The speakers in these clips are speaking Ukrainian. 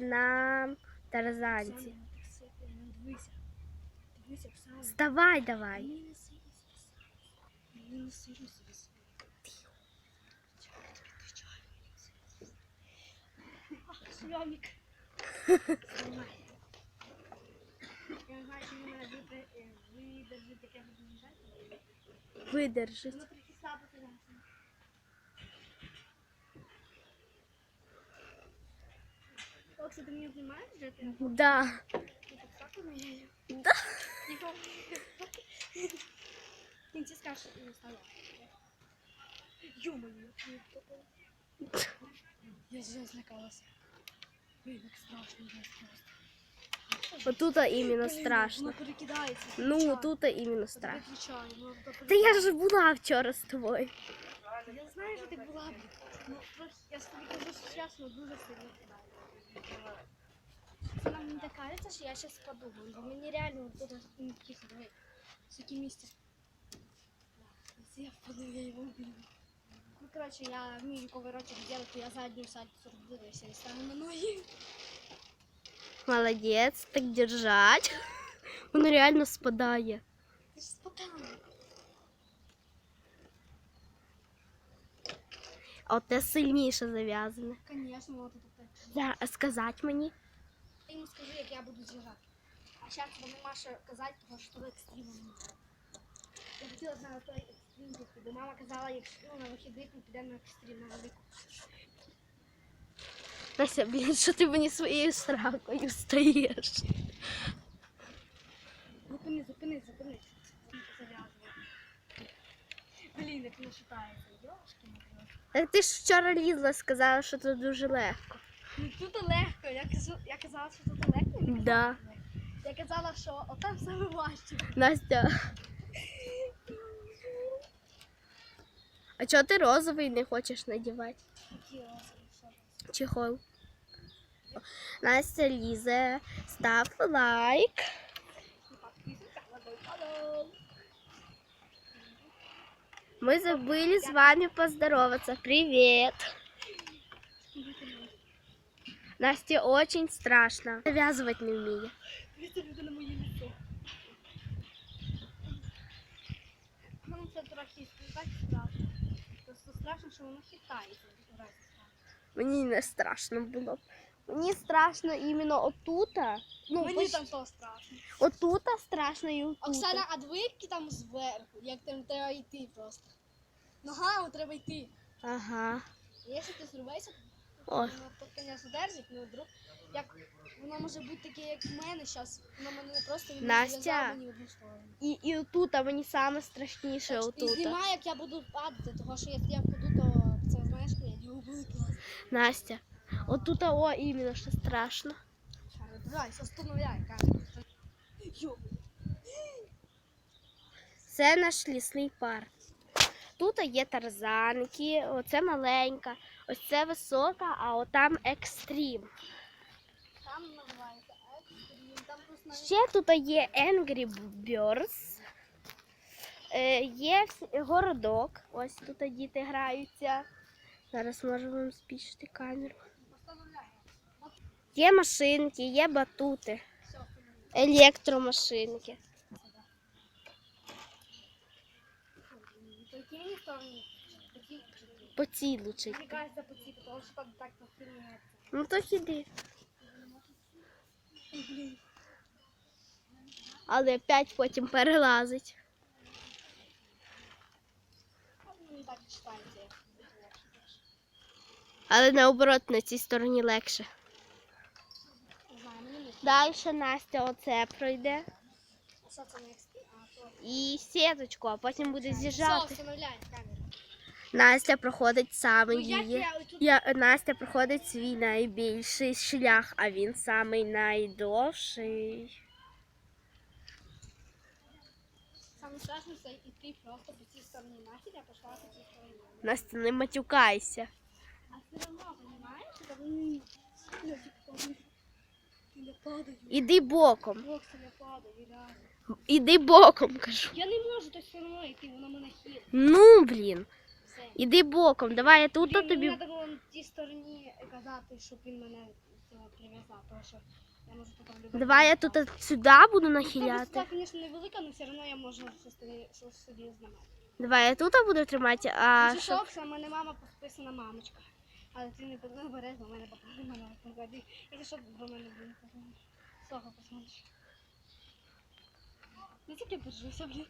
на тарзанці. Вставай давай. Мені не сильно свисає. Мені не сильно свисає. Слямик. Я не знаю, чи ви мене випри- е, видержите, як я буду лежати. Видержить. Воно трохи слабо тягнеться. Окса, ти мене знімаєш? Де ти? Да. Я так так умею. Да. Тихо. Ти не скажеш, що не стало. Ё-моё, я такое. Я вже злякалася. Блін, так страшно, я просто. Отут іменно страшно. Воно перекидається. Ну, кричає. тут іменно От страшно. таке кричає, воно таке Та я ж була вчора з тобою. Я знаю, що ти була, блін. Ну, просто я тобі кажу, що чесно, дуже сильно кидаю. Це нам не кажеться, що я зараз впаду, бо мені реально тут не тихо, давай. В якому я впаду, я його вб'ю. Ну, коротше, я вмію поворотик делать, я задню сальцу роблю, я стану на ноги. Молодець, так держать. Воно реально спадає. Ти ж спокійно. А от те сильніше зав'язане. Звісно, вот это так. За, а сказати мені? Я йому скажу, як я буду з'їжджати. А зараз бо нема що казати, тому що ви екстремом. Я хотіла знати той екстрім піти, бо мама казала, якщо ну, на вихідних ми підемо на екстрім, на велику. Настя, блін, що ти мені своєю сракою стоїш? Зупини, зупини, зупини. Блін, не шатається. Йошки. Так ти ж вчора лізла, сказала, що це дуже легко. Ну тут легко. Я, кажу, я казала, що тут легко. я Да. казала. Я казала, що отам саме важче. Настя. А чого ти розовий не хочеш надівати? Що ж. Чехол. Настя лізе, став лайк. Мы забыли с вами поздороваться. Привет. Насте очень страшно. Завязывать не умею. Дивіться, люди на моє лицо. Ну, це трохи не так страшно. Просто страшно, що воно хитається. Раз страшно. Мені не страшно було. Мені страшно іменно отута. Ну, Мені поч- там то страшно. отута страшно і отута. Оксана, а двійки там зверху, як там треба йти просто. Ногами треба йти. Ага. Якщо ти зриваєшся, О. то, звісно, держить, ну вдруг, як воно може бути таке, як в мене зараз, воно мене не просто не Настя. зв'язало ні в одну сторону. І, і отута мені саме страшніше Так що Ти знімай, як я буду падати, тому що якщо я впаду, то це знаєш, я його буду. Настя. Отута о іменно що страшно. Давай, остановляй. Це наш лісний парк. Тут є тарзанки, оце маленька, ось це висока, а отам екстрім. Там називається екстрім, там просто Ще тут є Angry Birds. Е, є городок. Ось тут діти граються. Зараз можу вам збільшити камеру. Є машинки, є батути, електромашинки. По якій стороні? По цій? По цій лучить. Ну то хіди. Але опять потім перелазить. Теж. Але наоборот на цій стороні легше. Не знаю, мені не Далі Настя оце пройде. Що це не? І сіточку, а потім буде з'їжджати. Настя проходить саме Ну, її. я Настя проходить свій найбільший шлях, а він самий найдовший. Саме страшно це йти просто по цій стороні нахід, я пішла по цій стороні. Настя, не матюкайся. А все одно, розумієш? Я падаю. Іди боком. Бокси не падаю, реально. Іди боком, кажу. Я не можу так все одно йти, воно мене хилить. Ну, блін. Все. Іди боком. Давай я тут Блін, тобі. Мені треба було на тій стороні казати, щоб він мене цього прив'язати, тому що я можу тут любити. Давай я тут сюди буду нахиляти. Так, звісно, невелика, але все одно я можу щось собі- щось собі знімати. Давай я тут буду тримати, а Якщо що? що, це в мене мама підписана мамочка. Але ти не не береш, бо в мене не мене поклади. Якщо що, до мене буде потім. Слухай, посмотриш. Не тільки держуся, блін.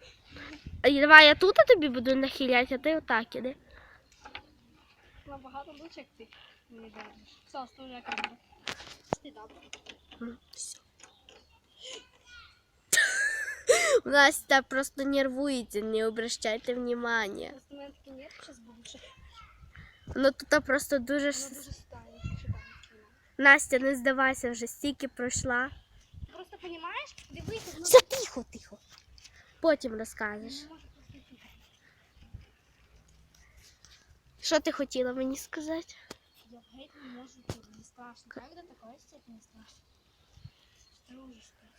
А Давай я тут тобі буду нахиляти, а ти отак іди. Набагато лучше, як ти мені держиш. Все, оставляй камеру. Ти добре. Настя просто нервується, не обращайте внимания. Просто у мене такі нет, зараз буду ще. Ну тут просто дуже... Воно дуже стає. Настя, не здавайся, вже стільки пройшла. Просто розумієш, дивися, Все тихо, тихо. Потім розкажеш. не. Що ти хотіла мені сказати? Я геть не можу мені страшно. Правда, такое степь не страшно. Це ужас просто.